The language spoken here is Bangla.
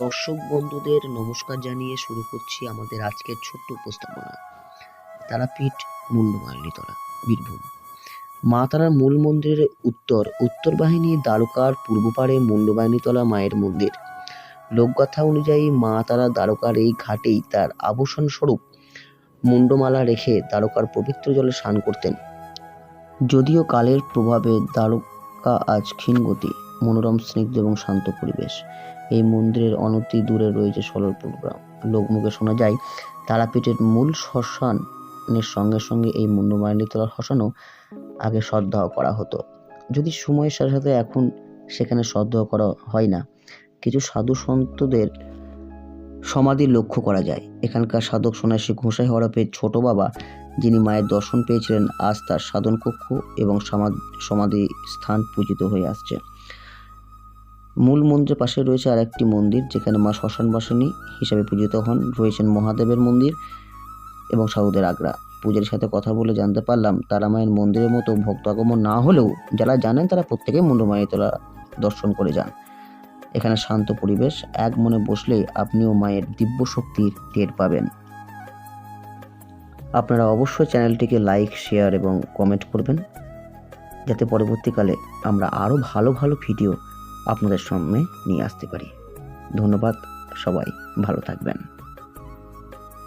দর্শক বন্ধুদের নমস্কার জানিয়ে শুরু করছি আমাদের আজকের ছোট্ট উপস্থাপনা। তারাপীঠ মুন্ডমালিনীতলা, বীরভূম। মা তারার মূল মন্দিরের উত্তর উত্তর বাহিনী দ্বারকার পূর্ব পাড়ে মুন্ডবাহিনীতলা মায়ের মন্দির। লোকগাথা অনুযায়ী মা তারা দ্বারকার এই ঘাটেই তার আবসান স্বরূপ মুন্ডমালা রেখে দ্বারকার পবিত্র জলে স্নান করতেন। যদিও কালের প্রভাবে দ্বারকা আজ ক্ষীণগতি মনোরম, স্নিগ্ধ এবং শান্ত পরিবেশ। এই মন্দিরের অনতি দূরে রয়েছে সললপুর গ্রাম। লোকমুখে শোনা যায়, তারাপীঠের মূল শ্মশানের সঙ্গে সঙ্গে এই মুন্ডমালিনীতলার শ্মশানও আগে সদ্দাহ করা হতো। যদি সময়ের সাথে সাথে এখন সেখানে সদ্দাহ করা হয় না, কিছু সাধু সন্তদের সমাধি লক্ষ্য করা যায়। এখানকার সাধক সন্ন্যাসী ঘোষাই হরপের ছোট বাবা, যিনি মায়ের দর্শন পেয়েছিলেন, আজ তার সাধন কক্ষ এবং সমাধি স্থান পূজিত হয়ে আসছে। মূল মন্দিরের পাশে রয়েছে আরেকটি মন্দির, যেখানে মা শ্মশান শ্মশানবাসিনী হিসাবে পূজিত হন। রয়েছেন মহাদেবের মন্দির এবং সাউদের আগ্রা। পূজারীর সাথে কথা বলে জানতে পারলাম তারা মায়ের মন্দিরের মতো ভক্ত আগমন না হলেও যারা জানেন তারা প্রত্যেকে মুন্ডমায়িতলা দর্শন করে যান। এখানে শান্ত পরিবেশ, এক মনে বসলেই আপনিও মায়ের দিব্য শক্তির টের পাবেন। আপনারা অবশ্যই চ্যানেলটিকে লাইক, শেয়ার এবং কমেন্ট করবেন, যাতে পরবর্তীকালে আমরা আরও ভালো ভালো ভিডিও আপনাদের সামনে নিয়ে আসতে পারি। ধন্যবাদ, সবাই ভালো থাকবেন।